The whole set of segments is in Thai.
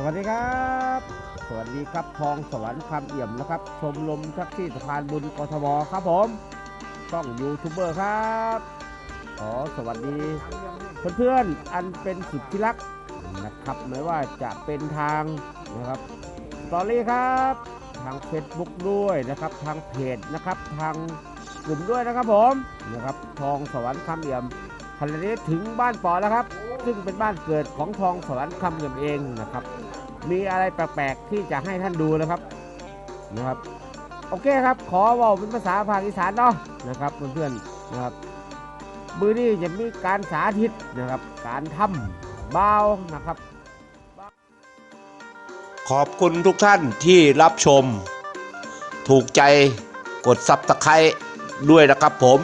สวัสดีครับ สวัสดีครับทองสวรรค์คำเอี่ยมนะครับ ชมรมทักซี่สะพานบุญกทมครับผมช่องยูทูบเบอร์ครับขอสวัสดี เพื่อนๆอันเป็นสุดที่รักนะครับไม่ว่าจะเป็นทางนะครับสตอรี่ครับ ทาง Facebook ด้วยนะครับ ทางเพจนะครับ ทางกลุ่มด้วยนะครับผมนะครับทองสวรรค์คำเอี่ยมขณะนี้ถึงบ้านปอแล้วครับ ซึ่งเป็นบ้านเกิดของทองสวรรค์คำเอี่ยมเองนะครับ มีอะไรแปลกๆที่จะให้ท่านดูนะครับนะครับ โอเคครับ ขอว่าเป็นภาษาภาคอีสานเนาะนะครับเพื่อนๆนะครับมือนี้จะมีการสาธิตนะครับ การทำเบานะครับ ขอบคุณทุกท่านที่รับชม ถูกใจกดซับสไครด้วยนะครับผม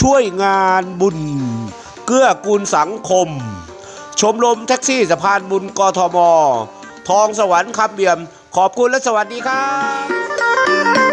ช่วยงานบุญ เกื้อกูลสังคม ชมรมแท็กซี่สะพานบุญกทม ทองสวรรค์คำเบียม ขอบคุณและสวัสดีครับ